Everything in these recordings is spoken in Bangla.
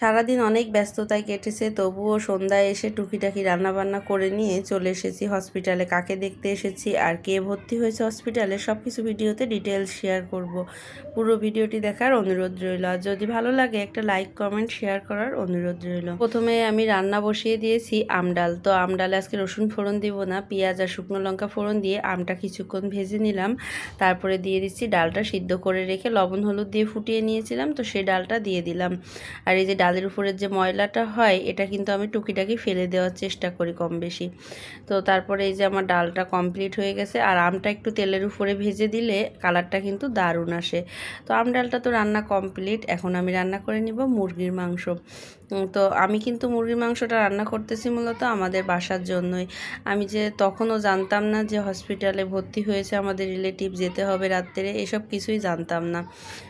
সারাদিন অনেক ব্যস্ততায় কেটেছে, তবুও সন্ধ্যায় এসে টুকিটাকি রান্নাবান্না করে নিয়ে চলে এসেছি হসপিটালে। কাকে দেখতে এসেছি আর কে ভর্তি হয়েছে হসপিটালে সব কিছু ভিডিওতে ডিটেলস শেয়ার করব। পুরো ভিডিওটি দেখার অনুরোধ রইল। আর যদি ভালো লাগে, একটা লাইক, কমেন্ট, শেয়ার করার অনুরোধ রইল। প্রথমে আমি রান্না বসিয়ে দিয়েছি আমডাল তো আমডালে আজকে রসুন ফোড়ন দিব না, পেঁয়াজ আর শুকনো লঙ্কা ফোড়ন দিয়ে আমটা কিছুক্ষণ ভেজে নিলাম। তারপরে দিয়ে দিচ্ছি ডালটা সিদ্ধ করে রেখে লবণ, হলুদ দিয়ে ফুটিয়ে নিয়েছিলাম, তো সেই ডালটা দিয়ে দিলাম। আর এই যে ডালের উপরের যে ময়লাটা হয়, এটা কিন্তু আমি টুকিটাকি ফেলে দেওয়ার চেষ্টা করি কম বেশি। তো তারপরে এই যে আমার ডালটা কমপ্লিট হয়ে গেছে, আর আমটা একটু তেলের উপরে ভেজে দিলে কালারটা কিন্তু দারুণ আসে। তো আম ডালটা তো রান্না কমপ্লিট এখন আমি রান্না করে নিব মুরগির মাংস। তো আমি কিন্তু মুরগির মাংসটা রান্না করতেছি মূলত আমাদের বাসার জন্যই। আমি যে তখনও জানতাম না যে হসপিটালে ভর্তি হয়েছে আমাদের রিলেটিভ যেতে হবে রাত্রে, এসব কিছুই জানতাম না।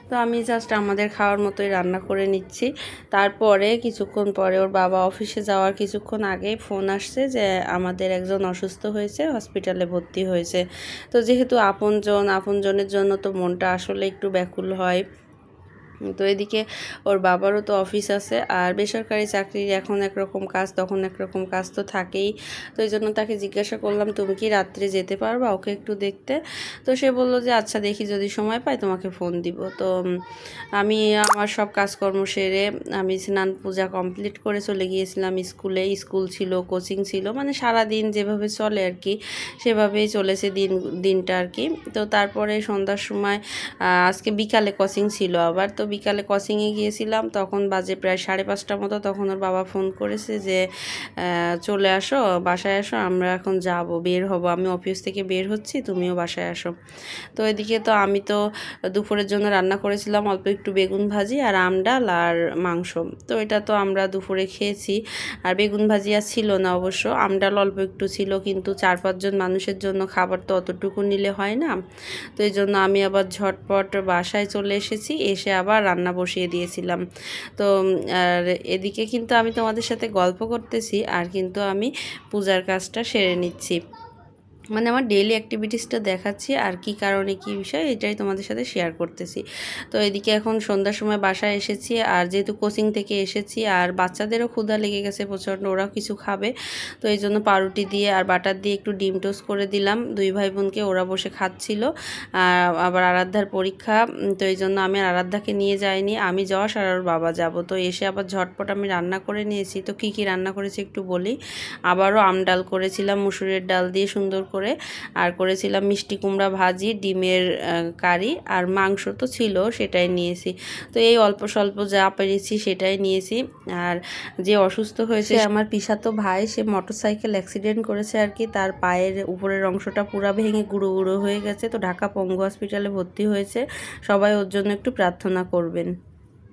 তো আমি জাস্ট আমাদের খাওয়ার মতোই রান্না করে নিচ্ছি। তারপরে কিছুক্ষণ পরে ওর বাবা অফিসে যাওয়ার কিছুক্ষণ আগে ফোন আসছে যে আমাদের একজন অসুস্থ হয়েছে, হসপিটালে ভর্তি হয়েছে। তো যেহেতু আপনজন, আপনজনের জন্য তো মনটা আসলে একটু ব্যাকুল হয়। তো এদিকে ওর বাবারও তো অফিস আছে আর বেসরকারি চাকরির এখন একরকম কাজ, তখন একরকম কাজ তো থাকেই। তো এই জন্য তাকে জিজ্ঞাসা করলাম, তুমি কি রাত্রে যেতে পারবা ওকে একটু দেখতে? তো সে বলল যে আচ্ছা দেখি যদি সময় পাই তোমাকে ফোন দিব। তো আমি আমার সব কাজকর্ম সেরে আমি স্নান পূজা কমপ্লিট করে চলে গিয়েছিলাম স্কুলে। স্কুল ছিল কোচিং ছিল মানে সারা দিন যেভাবে চলে আর কি, সেভাবেই চলেছে দিন, দিনটা আর কি। তো তারপরে সন্ধ্যার সময় আজকে বিকালে কোচিং ছিল আবার, তো বিকালে কসিংয়ে গিয়েছিলাম, তখন বাজে প্রায় সাড়ে পাঁচটার মতো, তখন ওর বাবা ফোন করেছে যে চলে আসো, বাসায় আসো, আমরা এখন যাব, বের হব। আমি অফিস থেকে বের হচ্ছি, তুমিও বাসায় আসো। তো এদিকে তো আমি তো দুপুরের জন্য রান্না করেছিলাম, অল্প একটু বেগুন ভাজি আর আম ডাল আর মাংস। তো এটা তো আমরা দুপুরে খেয়েছি, আর বেগুন ভাজি আর ছিল না অবশ্য। আম ডাল অল্প একটু ছিল, কিন্তু চার পাঁচজন মানুষের জন্য খাবার তো অতটুকু নিলে হয় না। তো এই জন্য আমি আবার ঝটপট বাসায় চলে এসেছি, এসে আবার আবার রান্না বসিয়ে দিয়েছিলাম। তো আর এদিকে কিন্তু আমি তোমাদের সাথে গল্প করতেছি, আর কিন্তু আমি পূজার কাজটা সেরে নিচ্ছি। মানে আমার ডেইলি অ্যাক্টিভিটিসটা দেখাচ্ছি আর কি কারণে কি বিষয় এটাই তোমাদের সাথে শেয়ার করতেছি। তো এদিকে এখন সন্ধ্যার সময় বাসায় এসেছি আর যেহেতু কোচিং থেকে এসেছি আর বাচ্চাদেরও ক্ষুধা লেগে গেছে প্রচণ্ড, ওরাও কিছু খাবে। তো এই জন্য পাউরুটি দিয়ে আর বাটার দিয়ে একটু ডিম টোস্ট করে দিলাম। দুই ভাই বোনকে ওরা বসে খাচ্ছিল। আর আবার আরাধ্যার পরীক্ষা তো এই জন্য আমি আরাধ্যাকে নিয়ে যাইনি। আমি যশ আর ওর বাবা যাব। তো এসে আবার ঝটপট আমি রান্না করে নিয়েছি। তো কি কি রান্না করেছি একটু বলি। আবারও আম ডাল করেছিলাম, মুসুরের ডাল দিয়ে সুন্দর করে করে। আর করেছিলাম মিষ্টি কুমড়া ভাজি ডিমের কারি আর মাংস তো ছিল সেটাই নিয়েছি। তো এই অল্প স্বল্প যা পেরেছি সেটাই নিয়েছি। আর যে অসুস্থ হয়েছে আমার পিসাতো ভাই সে মোটরসাইকেল অ্যাক্সিডেন্ট করেছে আর কি তার পায়ের উপরের অংশটা পুরা ভেঙে গুঁড়ো গুঁড়ো হয়ে গেছে। তো ঢাকা পঙ্গু হসপিটালে ভর্তি হয়েছে। সবাই ওর জন্য একটু প্রার্থনা করবেন।